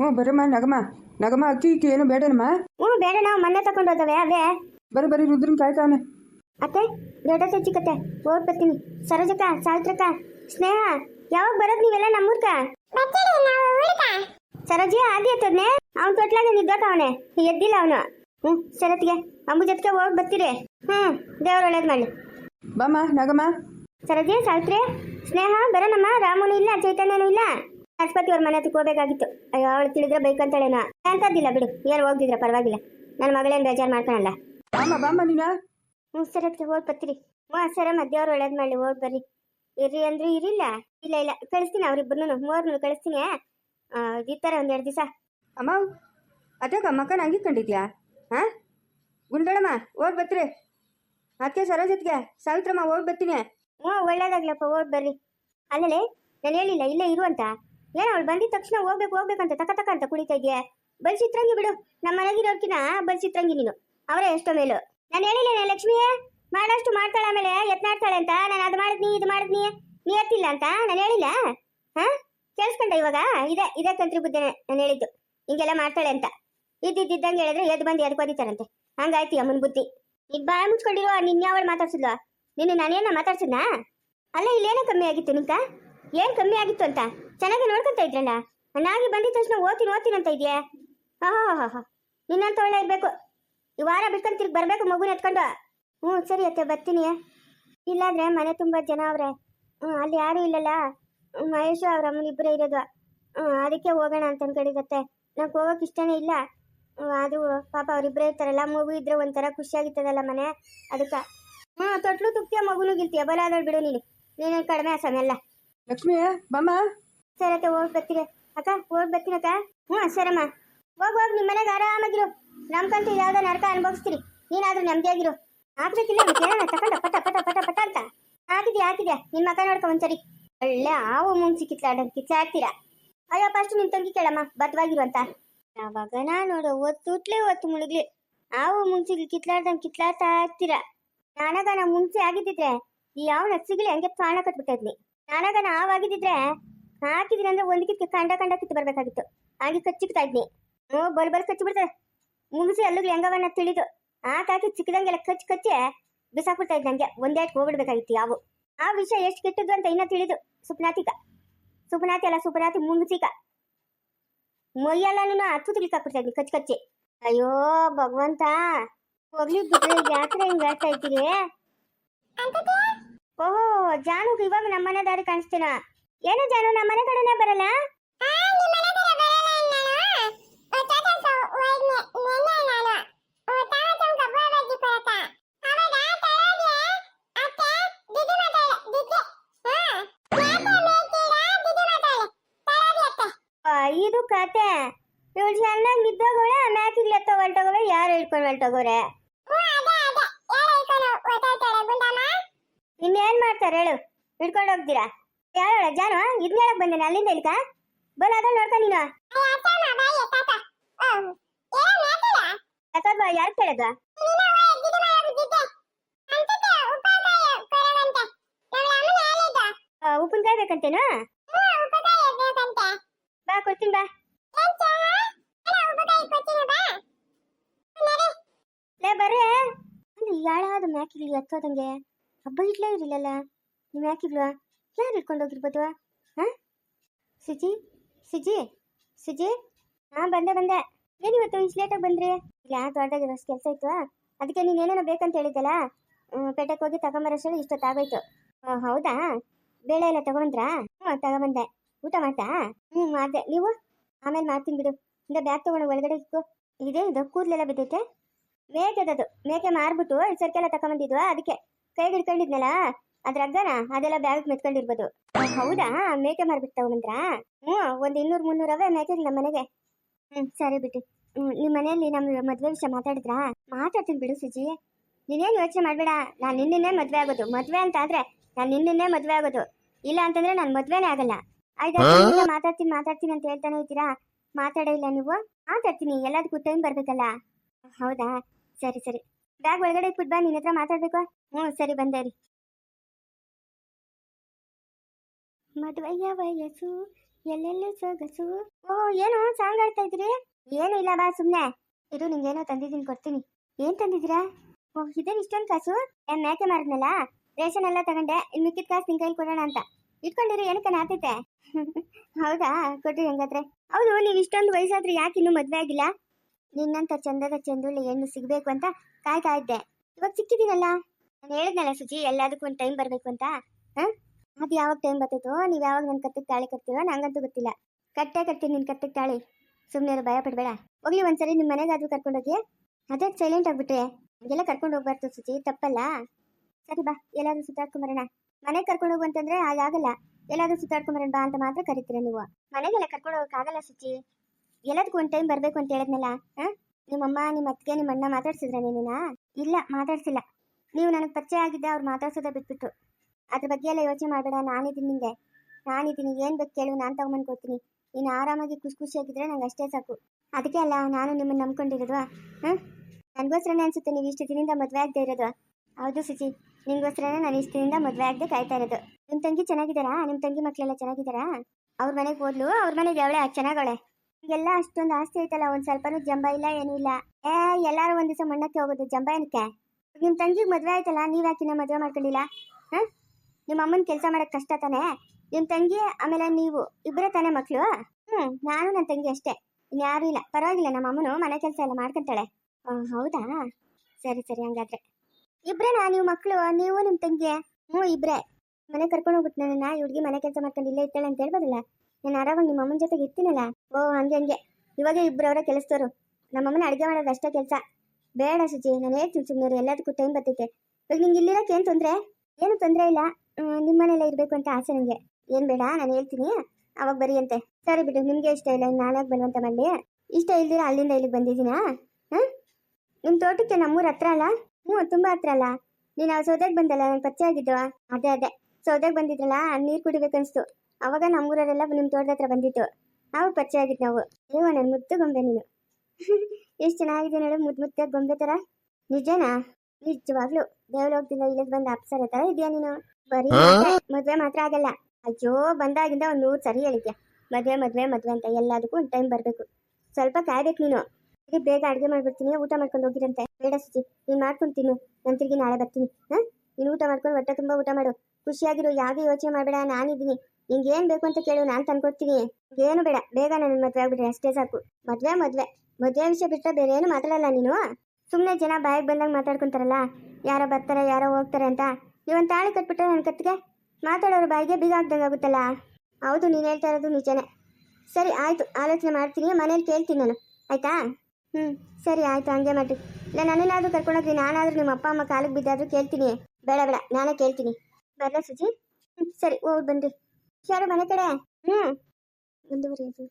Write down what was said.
ಹ್ಞೂ ಬರಮ್ಮ ನಗಮ್ಮ. ನಗಮ್ಮ ಅಕ್ಕಿ ಇಕ್ಕಿ ಏನು ಬೇಡನಮ್ಮ? ಹ್ಞೂ ಬೇಡ ನಾವು ಮೊನ್ನೆ ತಗೊಂಡು ಹೋದವೆ ಅವೇ. ಬರೀ ಬರೀ ರುದ್ರನ್ ಕಾಯ್ತಾವನೆ ಅತ್ತೆ ಬೇಡ ಚಿಕ್ಕತ್ತೆ ಓಡ್ ಬರ್ತೀನಿ. ಸರೋಜಕ್ಕ ಸಾವಿತ್ರಕ್ಕ ಸ್ನೇಹ ಯಾವಾಗ ಬರೋದು ನೀವೆಲ್ಲ ನಮ್ಮೂರ್ಕ? ಸರೋಜಿ ಆದಿ ಎತ್ತದ್ನೆ ಅವ್ನು ತೊಟ್ಲಾಗ ನಿದ್ದೋತವನೆ ಎದ್ದಿಲ್ಲ ಅವನು. ಹ್ಞೂ ಸರತ್ಗೆ ಅಂಬು ಜೊತೆಗೆ ಹೋಗಿ ಬರ್ತೀರಿ. ಹ್ಞೂ ದೇವ್ರ ಒಳ್ಳೇದು ಮಾಡಿ ಬಾಮ್ಮ ನಗಮ್ಮ. ಸರೋಜಿ ಸಾವಿತ್ರಿ ಸ್ನೇಹ ಬರೋಣಮ್ಮ ರಾಮನು ಇಲ್ಲ ಚೈತನ್ಯನೂ ಇಲ್ಲ. ಆಸ್ಪತ್ರೆ ಅವ್ರ ಮನೆ ಹತ್ರಕ್ಕೆ ಹೋಗ್ಬೇಕಾಗಿತ್ತು. ಅಯ್ಯೋ ಅವಳು ತಿಳಿದ್ರೆ ಬೈಕಂತಾಳೇನೋ ಅಂತದ್ದಿಲ್ಲ ಬಿಡು. ಏನು ಹೋಗ್ದಿದ್ರ ಪರವಾಗಿಲ್ಲ. ನನ್ನ ಮಗಳೇನು ಬೇಜಾರು ಮಾಡ್ಕೊಳಲ್ಲ. ಅಮ್ಮ ಬಾಮ್ಮ ನೀನ? ಹ್ಞೂ ಸರ್ ಅದಕ್ಕೆ ಹೋಗಿ ಬರ್ತೀರಿ. ಹ್ಞೂ ಸರ ಮಧ್ಯವ್ರು ಒಳ್ಳೇದು ಮಾಡಿ ಹೋಗಿ ಬರ್ರಿ. ಇರ್ರಿ ಅಂದ್ರೆ ಇರಿಲ್ಲ. ಇಲ್ಲ ಇಲ್ಲ ಕಳಿಸ್ತೀನಿ ಅವ್ರಿಬ್ಬರನ್ನು ಮೂವರ್ನೂ ಕಳಿಸ್ತೀನಿ. ಇರ್ತಾರೆ ಒಂದು ಎರಡು ದಿವಸ. ಅಮ್ಮ ಅದಕ್ಕ ಮಕ್ಕನ ಕಂಡಿದ್ಯಾ ಹಾಂ ಗುಂಡಳಮ್ಮ ಹೋಗಿ ಬರ್ತೀರಿ. ಅತ್ತೆ ಸರೋಜತ್ಗೆ ಸಾವಿತ್ರಮ್ಮ ಹೋಗಿ ಬರ್ತೀನಿ. ಹ್ಞೂ ಒಳ್ಳೇದಾಗ್ಲಪ್ಪ ಹೋಗಿ ಬರ್ರಿ. ಅಲ್ಲಲೇ ನಾನು ಹೇಳಿಲ್ಲ ಇಲ್ಲೇ ಇರು ಅಂತ. ಏನೋ ಅವಳು ಬಂದಿದ ತಕ್ಷಣ ಹೋಗ್ಬೇಕು, ಹೋಗ್ಬೇಕಂತ ತಕ ತಕ ಅಂತ ಕುಳಿತಾ ಇದೆಯಾ? ಬಲ್ ಚಿತ್ರಂಗಿ ಬಿಡು, ನಮ್ಮ ಮನೆಗಿರೋರ್ಕಿನ ಬಲ್ ಚಿತ್ರಂಗಿ ನೀನು. ಅವರೇ ಎಷ್ಟೋ ಮೇಲು. ನಾನು ಹೇಳಿಲ್ಲೇನೆ ಲಕ್ಷ್ಮಿಯೇ ಮಾಡಷ್ಟು ಮಾಡ್ತಾಳೆ ಆಮೇಲೆ ಎತ್ನಾಡ್ತಾಳೆ ಅಂತ. ನಾನು ಅದು ಮಾಡಿದ್ನಿ, ಇದು ಮಾಡಿದ್ನಿ. ನೀ ಎತ್ತಿಲ್ಲ ಅಂತ ನಾನು ಹೇಳಿಲ್ಲ? ಹಾ? ಕೇಳಿಸ್ಕೊಂಡ ಇವಾಗ? ಇದೆ, ಇದೇ ತಂತ್ರಿ ಬುದ್ಧಿನೇ ನಾನು ಹೇಳಿದ್ದು. ಹಿಂಗೆಲ್ಲ ಮಾಡ್ತಾಳೆ ಅಂತ. ಇದ್ದಿದ್ದಂಗೆ ಹೇಳಿದ್ರೆ ಎದ್ದು ಬಂದು ಎದ್ದು ಕೊದಿತಾರಂತೆ ಹಂಗಾಯ್ತು ಅಮ್ಮನ ಬುದ್ಧಿ. ಈಗ ಬಾಯ ಮುಚ್ಕೊಂಡಿರೋ ನಿನ್ನ ಯಾವಳು ಮಾತಾಡ್ಸಿದ್ಲು? ನಿನ್ನ ನಾನೇನ ಮಾತಾಡ್ಸಿದ್ನಾ? ಅಲ್ಲ, ಇಲ್ಲೇನೋ ಕಮ್ಮಿ ಆಗಿತ್ತು ನಿಂಕ ಏನ್ ಕಮ್ಮಿ ಆಗಿತ್ತು ಅಂತ? ಚೆನ್ನಾಗಿ ನೋಡ್ಕೊಂತ ಇದ್ರಲ್ಲ ನಾಗಿ ಬಂದಿದ ತಕ್ಷಣ ಓದ್ತೀನಿ ಓದ್ತೀನಿ ಅಂತ ಇದೆಯಾ? ಹಾ ಹಾ ಹಾ ನಿನ್ನಂತ ಒಳ್ಳೆ ಇರಬೇಕು. ಈ ವಾರ ಬಿಟ್ಕೊಂಡು ತಿರ್ಗಿ ಬರಬೇಕು ಮಗುನ ಎತ್ಕೊಂಡು. ಹ್ಞೂ, ಸರಿ ಅತ್ತೆ, ಬರ್ತೀನಿ. ಇಲ್ಲಾಂದ್ರೆ ಮನೆ ತುಂಬ ಜನ ಅವ್ರೆ. ಹ್ಞೂ, ಅಲ್ಲಿ ಯಾರೂ ಇಲ್ಲಲ್ಲ. ಮಹೇಶು ಅವ್ರ ಅಮ್ಮನ ಇಬ್ಬರೇ ಇರೋದು. ಹ್ಞೂ, ಅದಕ್ಕೆ ಹೋಗೋಣ ಅಂತ ಅನ್ಕೊಂಡಿದ್ದತ್ತೆ ನಂಗೆ ಹೋಗೋಕೆ ಇಷ್ಟನೇ ಇಲ್ಲ. ಅದು ಪಾಪ ಅವ್ರಿಬ್ಬರೇ ಇರ್ತಾರಲ್ಲ, ಮಗು ಇದ್ರೆ ಒಂಥರ ಖುಷಿಯಾಗಿತ್ತದಲ್ಲ ಮನೆ? ಅದಕ್ಕೆ. ಹ್ಞೂ, ತೊಟ್ಲು ತುಪ್ತಿಯ ಮಗುನು ಗಿಲ್ತಿಯ? ಬಲ ಬಿಡು ನೀನು. ನೀನು ಕಡಿಮೆ ಅಸಮೆಲ್ಲ ಲಕ್ಷ್ಮಿ, ಬಾಮ್ಮ. ಸರತ್ತೆ ಹೋಗಿ ಬರ್ತೀರಿ ಅಕ್ಕ, ಹೋಗಿ ಅಕ್ಕ. ಹ್ಞೂ ಸರಮ್ಮ ಹೋಗಿ ಹೋಗಿ ನಿಮ್ಮ ಮನೆಗೆ ಆರಾಮಾಗಿರು. ನಮ್ಗಂತೂ ಯಾವ್ದೋ ನರಕ ಅನುಭವಿಸ್ತೀರಿ. ನೀನಾದ್ರೂ ನೆಮ್ಮದಿಯಾಗಿರು ಹಾಕ್ಬೇಕಿಲ್ಲ ಕೇಳೋಣ ತಕೊಂಡ ಪಟ ಪಟ ಪಟ ಪಟ ಅಂತ. ಹಾಕಿದ್ಯಾ ಹಾಕಿದ್ಯಾ ನಿಮ್ಮ ಅಕ್ಕ ನೋಡ್ಕೊ ಒಂದ್ಸರಿ. ಒಳ್ಳೆ ಹಾವು ಮುಂಗ್ ಕಿತ್ಲಾಡ ಕಿತ್ಲಾಡ್ತೀರಾ ಅಯ್ಯೋ ಫಸ್ಟ್ ನಿಮ್ ತಂಗಿ ಕೇಳಮ್ಮ. ಬದ್ವಾಗಿರು ಅಂತ. ಯಾವಾಗ ನಾ ನೋಡು ಒತ್ತುಟ್ಲೆ ಒತ್ತು ಮುಳುಗ್ಲಿ. ಹಾವು ಮುಂಚಿಗೆ ಕಿತ್ಲಾಡ್ದಂಗೆ ಕಿತ್ಲಾಡ್ತಾ ಇರ್ತೀರಾ. ನಾನಾಗ ನಾ ಮುಂಚೆ ಆಗಿದ್ದಿದ್ರೆ ಈ ಯಾವನ ಸಿಗಲಿ ಹಂಗೆ ಪ್ರಾಣ ಕಟ್ಬಿಟ್ಟಿದ್ಲಿ ನಾನಾಗ ನಾ ಹಾವಾಗಿದ್ದಿದ್ರೆ ಹಾಕಿದ್ರಿ ಅಂದ್ರೆ ಕಂಡ ಕಂಡ ಕಿತ್ತು ಬರ್ಬೇಕಾಗಿತ್ತು. ಹಾಗೆ ಕಚ್ಚಿಕ್ತಾ ಇದ್ನಿ ಹ್ಞೂ, ಬಲ್ ಬಲ್ ಕಚ್ಚಿ ಬಿಡ್ತದೆ ಮುಗಿಸಿ ಅಲ್ಲಿಗೆ ಹೆಂಗವನ್ನ ತಿಳಿದು ಹಾಕಿ ಚಿಕ್ಕದಂಗೆಲ್ಲ ಕಚ್ಚಿ ಕಚ್ಚಿ ಬಿಸಾಕ್ಬಿಡ್ತಾ ಇದ್ದ ನಂಗೆ. ಒಂದೇ ಹೋಗ್ಬಿಡ್ಬೇಕಾಗಿತ್ತು ಯಾವು. ಆ ವಿಷಯ ಎಷ್ಟು ಕೆಟ್ಟದ್ದು ಅಂತ ಇನ್ನ ತಿಳಿದು ಸುಪ್ನಾತಿಕ. ಸುಪ್ನಾತಿ ಅಲ್ಲ, ಸುಪ್ನಾತಿ ಮುಂಗುಸಿಕ. ಮೊಯ್ಯೆಲ್ಲನೂ ಹತ್ತು ತಿಳ್ಕಾಕ್ಬಿಡ್ತಾ ಇದ್ನಿ ಕಚ್ಚಿ ಕಚ್ಚಿ. ಅಯ್ಯೋ, ಭಗವಂತ. ಹೋಗ್ಲಿ ಬಿಟ್ರೆ ಯಾತ್ರೆ ಹಿಂಗ್ ಹೇಳ್ತಾ ಇದ್ದೀರಿ? ಓಹೋ ಜಾನು ಇವಾಗ ನಮ್ಮನೆ ದಾರಿ ಕಾಣಿಸ್ತೇನ? ಏನು ಜಾನು ನಮ್ಮನೆ ಕಡೆನೇ ಬರಲ್ಲ? ಇದು ಕತೆ ಇವಳು ಚೆನ್ನಾಗಿ ಇದ್ದೋಗೋಳೆ ಮ್ಯಾಕಿಗೆ ಎತ್ತೋ ಹೊಲ್ಟೋಗವೆ ಯಾರು ಹಿಡ್ಕೊಂಡು ಹೊಲ್ಟೋಗೋರೆ ಇನ್ನೇನ್ ಮಾಡ್ತಾರೆ ಹೇಳು? ಹಿಡ್ಕೊಂಡು ಹೋಗ್ತೀರಾ? ಯಾರ ರಜಾನು ಇದ್ನ ಹೇಳಕ್ ಬಂದೇನೆ? ಅಲ್ಲಿಂದ ಇಲ್ಕ ಬಲ್ ಅದ ನೋಡ್ಕ ನೀನು. ಯಾಕಬ್ಬ ಯಾರು ಕೇಳದ? ಉಪ್ಪಿನಕಾಯಿ ಬೇಕಂತೇನು? ಬಾ, ಕೊಡ್ತೀನಿ, ಬಾ. ಲೇ, ಬರ್ರೆ. ಅಲ್ಲಿ ಯಾಳಾದ ಮ್ಯಾಕಿಗ್ಲಿ ಹತ್ತೋದಂಗೆ ಹಬ್ಬ ಇಡ್ಲೇ ಇರಲಿಲ್ಲಲ್ಲ? ನೀವು ಮ್ಯಾಕಿಗ್ಲು ಯಾರು ಹಿಡ್ಕೊಂಡು ಹೋಗಿರ್ಬೋದು ಹಾಂ? ಸುಜಿ ಸುಜಿ ಸುಜಿ? ಹಾ, ಬಂದೆ ಬಂದೆ. ಏನಿವತ್ತು ಇಷ್ಟು ಲೇಟಾಗಿ ಬಂದ್ರಿ? ಇಲ್ಲ, ದೊಡ್ಡದಾಗಿ ಅಷ್ಟು ಕೆಲಸ ಇತ್ತು. ಅದಕ್ಕೆ ನೀನು ಏನೇನೋ ಬೇಕಂತ ಹೇಳಿದ್ದಲ್ಲ? ಪೇಟೆಗೆ ಹೋಗಿ ಸರಿ ಇಷ್ಟೊತ್ತಾಗೋಯ್ತು. ಹೌದಾ? ಬೇಳೆ ಎಲ್ಲ ತಗೊಂಡ್ರಾ ಹ್ಞೂ ತಗೊಂಬಂದೆ. ಊಟ ಮಾಡ್ತಾ? ಹ್ಞೂ ಮಾಡಿದೆ. ನೀವು? ಆಮೇಲೆ ಮಾಡ್ತೀನಿ ಬಿಡು. ಇಂದ ಬ್ಯಾಗ್ ತಗೊಂಡು ಒಳಗಡೆ ಇಕ್ಕು. ಇದೆ ಇದು, ಕೂದಲೆಲ್ಲ ಬಿದ್ದೈತೆ. ಮೇಕೆದದು. ಮೇಕೆ ಮಾರ್ಬಿಟ್ಟು ಸರ್ಕೆಲ್ಲ ತಗೊಂಬಂದಿದ್ವಾ? ಅದಕ್ಕೆ. ಕೈಗೆ ಹಿಡ್ಕೊಂಡಿದ್ನಲ್ಲ? ಅದ್ರ ಅಗ್ಗನ ಅದೆಲ್ಲ ಬ್ಯಾಗ್ ಮೆತ್ಕೊಂಡಿರ್ಬೋದು. ಹೌದಾ? ಮೇಕೆ ಮಾರ್ಬಿಟ್ಟು ಹ್ಮ್ ಹ್ಞೂ ಒಂದು ಇನ್ನೂರು ಮುನ್ನೂರವೇ ಮೇಕೆಗಳು ನಮ್ಮ ಮನೆಗೆ. ಹ್ಮ್ ಸರಿ ಬಿಟ್ಟು. ಹ್ಞೂ ನಿಮ್ಮ ಮನೆಯಲ್ಲಿ ನಮ್ಮ ಮದುವೆ ವಿಷಯ ಮಾತಾಡಿದ್ರಾ? ಮಾತಾಡ್ತೀನಿ ಬಿಡು ಸುಜಿ. ನೀನೇನ್ ಯೋಚನೆ ಮಾಡಬೇಡ. ನಾನು ನಿನ್ನೇ ಮದ್ವೆ ಆಗೋದು. ಮದ್ವೆ ಅಂತ ಆದ್ರೆ ನಾನು ನಿನ್ನೇ ಮದುವೆ ಆಗೋದು. ಇಲ್ಲ ಅಂತಂದ್ರೆ ನಾನು ಮದ್ವೆನೆ ಆಗಲ್ಲ. ಆಯ್ತಾ ಮಾತಾಡ್ತೀನಿ ಮಾತಾಡ್ತೀನಿ ಅಂತ ಹೇಳ್ತಾನೆ ಇದ್ದೀರಾ? ಮಾತಾಡೇ ಇಲ್ಲ ನೀವು? ಮಾತಾಡ್ತೀನಿ. ಎಲ್ಲದಕ್ಕೂ ಟೈಮ್ ಬರ್ಬೇಕಲ್ಲ? ಹೌದಾ? ಸರಿ ಸರಿ. ಬ್ಯಾಗ್ ಒಳಗಡೆ ಇಟ್ಬಿಟ್ಟು ಬಾ ನಿನ್ನ ಹತ್ರ ಮಾತಾಡ್ಬೇಕು. ಹ್ಞೂ ಸರಿ ಬಂದೆ ರೀ ಮದುವೆಯ ವಯಸ್ಸು, ಎಲ್ಲೆಲ್ಲ ಸೊಗಸು. ಓ, ಏನು ಸಾಂಗ್ ಆಡ್ತಾ ಇದ್ರಿ ಏನು ಇಲ್ಲ ಬಾ, ಸುಮ್ನೆ. ಇದು ನಿಂಗೇನೋ ತಂದಿದ್ದೀನಿ, ಕೊಡ್ತೀನಿ. ಏನ್ ತಂದಿದ್ದೀರಾ? ಓ, ಇದೇನು ಇಷ್ಟೊಂದು ಕಾಸು? ಏನ್ ಮೇಕೆ ಮಾರಿದ್ನಲ್ಲ? ರೇಷನ್ ಎಲ್ಲ ತಗೊಂಡೆ, ಇನ್ ಮಿಕ್ಕಿದ ಕಾಸು ನಿನ್ ಕೈಲಿ ಕೊಡೋಣ ಅಂತ. ಇಟ್ಕೊಂಡಿರಿ ಏನಕ್ಕೆ ನಾತೈತೆ ಹೌದಾ? ಕೊಡ್ರಿ ಹೆಂಗಾದ್ರೆ. ಹೌದು, ನೀವು ಇಷ್ಟೊಂದು ವಯಸ್ಸಾದ್ರೆ ಯಾಕೆ ಇನ್ನೂ ಮದ್ವೆ ಆಗಿಲ್ಲ? ನಿನ್ನಂತ ಚಂದದ ಚಂದುಳ್ಳಿ ಹೆಣ್ಣು ಸಿಗ್ಬೇಕು ಅಂತ ಕಾಯ್ತಾ ಇದ್ದೆ. ಇವಾಗ ಸಿಕ್ಕಿದ್ದೀನಲ್ಲ? ನಾನು ಹೇಳಿದ್ನಲ್ಲ ಸುಜಿ ಎಲ್ಲದಕ್ಕೂ ಒಂದು ಟೈಮ್ ಬರಬೇಕು ಅಂತ. ಹಾ? ಅದು ಯಾವಾಗ ಟೈಮ್ ಬರ್ತೈತೋ, ನೀವು ಯಾವಾಗ ನನ್ನ ಕತ್ತಿಗೆ ತಾಳಿ ಕಟ್ತೀರೋ, ನಂಗಂತೂ ಗೊತ್ತಿಲ್ಲ. ಕಟ್ಟೆ ಕಟ್ತೀನಿ ನಿನ್ನ ಕತ್ತಿಗೆ ತಾಳಿ. ಸುಮ್ಮನೆ ಭಯ ಪಡಬೇಡ. ಹೋಗ್ಲಿ ಒಂದ್ಸರಿ ನಿಮ್ಮ ಮನೆಗಾದ್ರೂ ಕರ್ಕೊಂಡೋಗಿ ಅದೇ ಸೈಲೆಂಟ್ ಆಗ್ಬಿಟ್ರೆ. ಹಂಗೆಲ್ಲ ಕರ್ಕೊಂಡು ಹೋಗ್ಬಾರ್ದು ಸುಚಿ, ತಪ್ಪಲ್ಲ? ಸರಿ ಬಾ, ಎಲ್ಲಾದ್ರೂ ಸುತ್ತಾಡ್ಕೊಂಬರೋಣ. ಮನೆಗೆ ಕರ್ಕೊಂಡು ಹೋಗು ಅಂತಂದ್ರೆ ಹಾಗಾಗಲ್ಲ ಎಲ್ಲಾದ್ರೂ ಸುತ್ತಾಡ್ಕೊಂಬರೋಣ ಬಾ ಅಂತ ಮಾತ್ರ ಕರಿತೀರ ನೀವು. ಮನೆಗೆಲ್ಲ ಕರ್ಕೊಂಡು ಹೋಗೋಕ್ಕಾಗಲ್ಲ ಸುಚಿ. ಎಲ್ಲದಕ್ಕೂ ಒಂದು ಟೈಮ್ ಬರಬೇಕು ಅಂತ ಹೇಳಿದ್ನಲ್ಲ, ಹಾ? ನಿಮ್ಮಮ್ಮ ನಿಮ್ಮ ಅತ್ತಿಗೆ ನಿಮ್ಮ ಅಣ್ಣ ಮಾತಾಡ್ಸಿದ್ರ ನೀನಿನ ಇಲ್ಲ, ಮಾತಾಡ್ಸಿಲ್ಲ. ನೀವು ನನಗೆ ಪರಿಚಯ ಆಗಿದ್ದೆ ಅವ್ರು ಮಾತಾಡ್ಸೋದೇ ಬಿಟ್ಬಿಟ್ಟು ಅದ್ರ ಬಗ್ಗೆ ಎಲ್ಲ ಯೋಚನೆ ಮಾಡಬೇಡ, ನಾನಿದ್ದೀನಿ ನಿಂಗೆ. ನಾನಿದ್ದೀನಿ, ಏನು ಬೇಕು ಕೇಳು, ನಾನು ತಗೊಂಬಂದು ಕೊಡ್ತೀನಿ. ನೀನು ಆರಾಮಾಗಿ ಖುಷಿ ಖುಷಿಯಾಗಿದ್ರೆ ನಂಗೆ ಅಷ್ಟೇ ಸಾಕು. ಅದಕ್ಕೆ ಅಲ್ಲ, ನಾನು ನಿಮ್ಮನ್ನು ನಂಬ್ಕೊಂಡಿರೋದು ಹಾಂ? ನನಗೋಸ್ಕರನೇ ಅನ್ಸುತ್ತೆ ನೀವು ಇಷ್ಟು ದಿನದಿಂದ ಮದುವೆ ಆಗದೆ ಇರೋದು. ಹೌದು ಸುಚಿ ನಿಮಗೋಸ್ಕರನೇ ನಾನು ಇಷ್ಟು ದಿನದಿಂದ ಮದುವೆ ಆಗದೆ ಕಾಯ್ತಾ ಇರೋದು. ನಿಮ್ಮ ತಂಗಿ ಚೆನ್ನಾಗಿದ್ದಾರಾ? ನಿಮ್ಮ ತಂಗಿ ಮಕ್ಕಳೆಲ್ಲ ಚೆನ್ನಾಗಿದ್ದಾರಾ? ಅವ್ರ ಮನೆಗೆ ಹೋದ್ಲು, ಅವ್ರ ಮನೆಗೆ ಅವಳೆ, ಚೆನ್ನಾಗವಳೆ? ಎಲ್ಲ ಅಷ್ಟೊಂದು ಆಸ್ತಿ ಐತಲ್ಲ, ಒಂದು ಸ್ವಲ್ಪನೂ ಜಂಬ ಇಲ್ಲ, ಏನೂ ಇಲ್ಲ. ಏ, ಎಲ್ಲರೂ ಒಂದು ದಿವಸ ಮಣ್ಣಕ್ಕೆ ಹೋಗೋದು, ಜಂಬ ಏನಕ್ಕೆ? ನಿಮ್ಮ ತಂಗಿಗೆ ಮದುವೆ ಆಯ್ತಲ್ಲ ನೀವ್ ಯಾಕಿನ್ನ ಮದ್ವೆ ಮಾಡ್ಕೊಂಡಿಲ್ಲ? ಹ? ನಿಮ್ಮ ಅಮ್ಮನ ಕೆಲಸ ಮಾಡಕ್ ಕಷ್ಟ ತಾನೆ? ನಿಮ್ಮ ತಂಗಿ, ಆಮೇಲೆ ನೀವು ಇಬ್ಬರೇ ತಾನೆ ಮಕ್ಕಳು ಹ್ಮ್, ನಾನು ನನ್ನ ತಂಗಿ ಅಷ್ಟೇ. ಇನ್ಯಾರು ಇಲ್ಲ. ಪರವಾಗಿಲ್ಲ ನಮ್ಮ ಅಮ್ಮನು ಮನೆ ಕೆಲಸ ಎಲ್ಲ ಮಾಡ್ಕೊಂತಾಳೆ. ಹೌದಾ? ಸರಿ ಸರಿ, ಹಂಗಾದ್ರೆ. ಇಬ್ರೇನಾ ನೀವು ಮಕ್ಕಳು ನೀವು ನಿಮ್ಮ ತಂಗಿ? ಹ್ಞೂ, ಇಬ್ರೇ. ಮನೆ ಕರ್ಕೊಂಡು ಹೋಗ್ಬಿಟ್ಟು ನನ್ನ ಹುಡುಗಿ ಮನೆ ಕೆಲಸ ಮಾಡ್ಕೊಂಡು ಇಲ್ಲೇ ಇರ್ತಾಳೆ ಅಂತ ಹೇಳ್ಬೋದಲ್ಲ? ನಾನು ಆರಾಮಾಗಿ ನಿಮ್ಮ ಅಮ್ಮನ ಜೊತೆಗೆ ಇರ್ತೀನಲ್ಲ? ಓ, ಹಂಗೆ ಹಂಗೆ. ಇವಾಗ ಇಬ್ಬರವರ ಕೆಲಸದವರು. ನಮ್ಮಮ್ಮನ ಅಡುಗೆ ಮಾಡೋದು ಅಷ್ಟೇ ಕೆಲಸ. ಬೇಡ ಸುಜಿ, ನಾನು ಹೇಳ್ತೀನಿ ಸುಮ್ಮನೆ ಎಲ್ಲದಕ್ಕೂ ಟೈಮ್ ಬರ್ತೈತೆ. ಇವಾಗ ನಿಂಗೆ ಇಲ್ಲಿರೋಕೆ ಏನು ತೊಂದರೆ? ಏನು ತೊಂದರೆ ಇಲ್ಲ. ನಿಮ್ಮ ಮನೆಯಲ್ಲೇ ಇರಬೇಕು ಅಂತ ಆಸೆ ನನಗೆ ಏನು ಬೇಡ, ನಾನು ಹೇಳ್ತೀನಿ. ಅವಾಗ ಬರೀ ಅಂತೆ. ಸರಿ ಬಿಡು, ನಿಮಗೆ ಇಷ್ಟ ಇಲ್ಲ ನಾನಾಗ ಬರುವಂತ ಮಾಡಲಿ ಇಷ್ಟ ಇಲ್ದಿರ ಅಲ್ಲಿಂದ ಇಲ್ಲಿಗೆ ಬಂದಿದ್ದೀನಾ? ಹಾಂ? ನಿಮ್ಮ ತೋಟಕ್ಕೆ ನಮ್ಮೂರ ಹತ್ರ ಅಲ್ಲ? ಹ್ಞೂ, ತುಂಬ ಹತ್ರ ಅಲ್ಲ. ನೀನು ಆ ಸೌದೆಗೆ ಬಂದಲ್ಲ ನಾನು ಪರಿಚಯ ಆಗಿದ್ದು? ಅದೇ ಅದೇ. ಸೌದೆಗೆ ಬಂದಿದ್ರಲ್ಲ ನೀರು ಕುಡಿಬೇಕನ್ಸ್ತು. ಅವಾಗ ನಮ್ಮೂರವರೆಲ್ಲ ನಿಮ್ಮ ತೋಟದ ಹತ್ರ ಬಂದಿತ್ತು. ನಾವು ಪರಿಚಯ ಆಗಿದ್ದು ನಾವು. ನೀವು ನನ್ನ ಮುದ್ದು ಗೊಂಬೆ ನೀನು. ಎಷ್ಟು ಚೆನ್ನಾಗಿದೆ ನೋಡು ಮುದ್ದು ಮುದ್ದೆ ಗೊಂಬೆ ಥರ ನಿಜನಾ? ನಿಜವಾಗ್ಲು ದೇವಲೋಕದಿಂದ ಇಲ್ಲಿಗೆ ಬಂದ ಅಪ್ಸರ್ ತರ ಇದೆಯಾ ನೀನು? ಬರೀ ಮದ್ವೆ ಮಾತ್ರ ಆಗಲ್ಲ. ಅಯ್ಯೋ ಬಂದಾಗಿಂದ ಒಂದು ನೂರು ಸರಿ ಹೇಳಿದ್ಯಾ? ಮದ್ವೆ ಮದ್ವೆ ಮದ್ವೆ ಅಂತ ಎಲ್ಲದಕ್ಕೂ ಒಂದ್ ಟೈಮ್ ಬರ್ಬೇಕು. ಸ್ವಲ್ಪ ಕಾಯ್ಬೇಕು ನೀನು. ಈಗ ಬೇಗ ಅಡುಗೆ ಮಾಡ್ಬಿಡ್ತೀನಿ ಊಟ ಮಾಡ್ಕೊಂಡು ಹೋಗಿರಂತೆ. ಬೇಡ ಸುಚಿ ನೀನ್ ಮಾಡ್ಕೊಂಡು ತಿನ್ನು. ನಾನು ತಿರುಗಿ ನಾಳೆ ಬರ್ತೀನಿ. ಹಾ? ನೀನು ಊಟ ಮಾಡ್ಕೊಂಡು ಹೊಟ್ಟೆ ತುಂಬಾ ಊಟ ಮಾಡು. ಖುಷಿಯಾಗಿರು ಯಾವುದೇ ಯೋಚನೆ ಮಾಡಬೇಡ ನಾನಿದ್ದೀನಿ. ನಿಂಗೆ ಏನ್ ಬೇಕು ಅಂತ ಕೇಳು ನಾನು ತಂದ್ಕೊಡ್ತೀನಿ. ಏನು ಬೇಡ. ಬೇಗ ನನ್ನ ಮದ್ವೆ ಆಗ್ಬಿಡ್ರಿ ಅಷ್ಟೇ ಸಾಕು. ಮದ್ವೆ ಮದ್ವೆ. ಮದ್ವೆ ವಿಷಯ ಬಿಟ್ಟರೆ ಬೇರೆ ಏನು ಮಾತಾಡಲ್ಲ ನೀನು? ಸುಮ್ಮನೆ ಜನ ಬಾಯಿಗೆ ಬಂದಾಗ ಮಾತಾಡ್ಕೊಂತಾರಲ್ಲ? ಯಾರೋ ಬರ್ತಾರೆ, ಯಾರೋ ಹೋಗ್ತಾರೆ ಅಂತ. ನೀವೊಂದು ತಾಳಿ ಕಟ್ಬಿಟ್ರೆ ನನ್ನ ಕತ್ತಿಗೆ ಮಾತಾಡೋರು ಬಾಯಿಗೆ ಬೀಗ ಆಗ್ದಂಗೆ ಆಗುತ್ತಲ್ಲ? ಹೌದು, ನೀನು ಹೇಳ್ತಾ ಇರೋದು ನಿಜನೇ. ಸರಿ, ಆಯಿತು. ಆಲೋಚನೆ ಮಾಡ್ತೀನಿ, ಮನೇಲಿ ಕೇಳ್ತೀನಿ ನಾನು. ಆಯಿತಾ? ಹ್ಞೂ ಸರಿ, ಆಯಿತು, ಹಂಗೆ ಮಾಡಿ ಇಲ್ಲ ನನ್ನೇನಾದರೂ ಕರ್ಕೊಂಡೋಗ್ರಿ ನಾನಾದರೂ ನಿಮ್ಮ ಅಪ್ಪ ಅಮ್ಮ ಕಾಲಿಗೆ ಬಿದ್ದಾದರೂ ಕೇಳ್ತೀನಿ. ಬೇಡ ಬೇಡ, ನಾನೇ ಕೇಳ್ತೀನಿ. ಬರಲಾ ಸುಜಿ? ಹ್ಞೂ ಸರಿ, ಹೋಗಿ ಬನ್ನಿರಿ ಯಾರು ಮನೆ ಕಡೆ? ಹ್ಞೂ ಮುಂದುವರಿಯೋದು